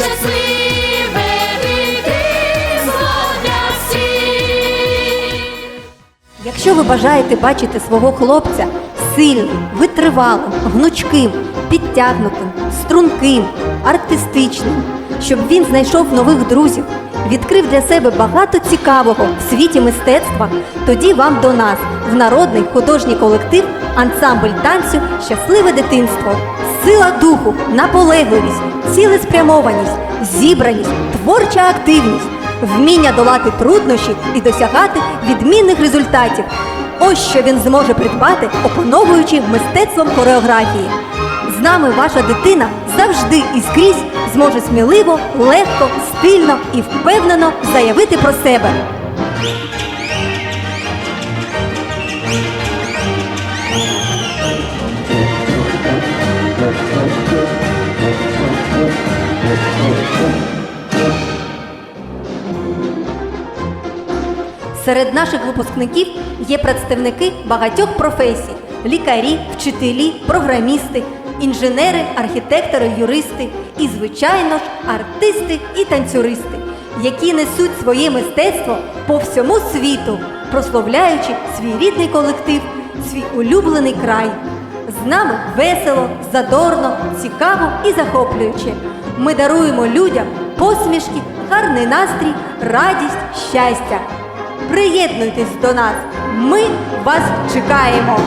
щасливе дитинство для всіх. Якщо ви бажаєте бачити свого хлопця сильним, витривалим, гнучким, підтягнутим, струнким, артистичним, щоб він знайшов нових друзів, відкрив для себе багато цікавого в світі мистецтва, тоді вам до нас в народний художній колектив ансамбль танцю Щасливе дитинство. Сила духу, наполегливість, цілеспрямованість, зібраність, творча активність вміння долати труднощі і досягати відмінних результатів. Ось що він зможе придбати, опановуючи мистецтвом хореографії. З нами ваша дитина завжди і скрізь зможе сміливо, легко, стильно і впевнено заявити про себе. Серед наших випускників є представники багатьох професій: лікарі, вчителі, програмісти, інженери, архітектори, юристи і, звичайно ж, артисти і танцюристи, які несуть своє мистецтво по всьому світу, прославляючи свій рідний колектив, свій улюблений край. З нами весело, задорно, цікаво і захоплююче. Ми даруємо людям посмішки, гарний настрій, радість, щастя. Приєднуйтесь до нас. Ми вас чекаємо.